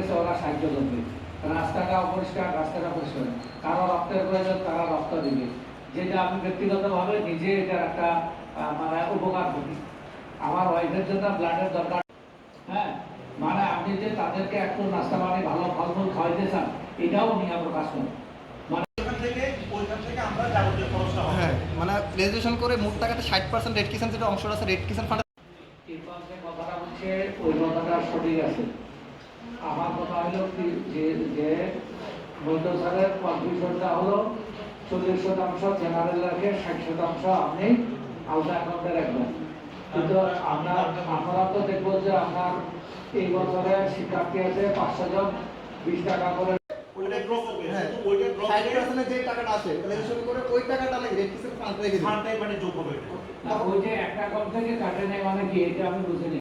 সাহায্য করবে। রাস্তাটা অপরিষ্কার রাস্তাটা পরিষ্কার। কারও রক্তের প্রয়োজন তারা রক্ত দিবে। যেটা আমি ব্যক্তিগতভাবে নিজে এটার একটা মানে উপকার করি। আমার ওয়াইফের জন্য ব্লাডের দরকার। হ্যাঁ? মানে আপনি যে তাদেরকে একটু নাস্তা পানি ভালো ফলমূল খাওয়াইতে চান এটাও নিয়ে প্রকাশ করেন মানে ওইখান থেকে ওইখান থেকে আমরা যাবতীয় খরচটা হবে। হ্যাঁ মানে রেজিস্ট্রেশন করে মোট টাকাতে ষাট পার্সেন্ট রেড কিষান যেটা অংশটা আছে রেড কিষান ফান্ড ইরফান কথাটা বলছে ওই কথাটা সঠিক আছে। আমার কথা হলো কি যে যে বৈদ্য স্যারের কনফিউশনটা হলো চল্লিশ শতাংশ জেনারেল রাখে ষাট শতাংশ আপনি আলাদা অ্যাকাউন্টে রাখবেন। কিন্তু আপনার আপনারা তো দেখব যে আপনার এই বছরে শিক্ষার্থী আছে পাঁচশো জন বিশ টাকা করে। ওইটা ড্রপ হবে। শুধু ওইটা ড্রপ ষাট করে পার্সেন্টের যে টাকাটা আছে ওই টাকাটা নাকি রেড কিষান ফান্ড রেখে দিন ফান্ডটাই যোগ হবে। না, ওই যে একটা অ্যাকাউন্ট থেকে কাটে নেয় মানে কি এটা আমি বুঝিনি।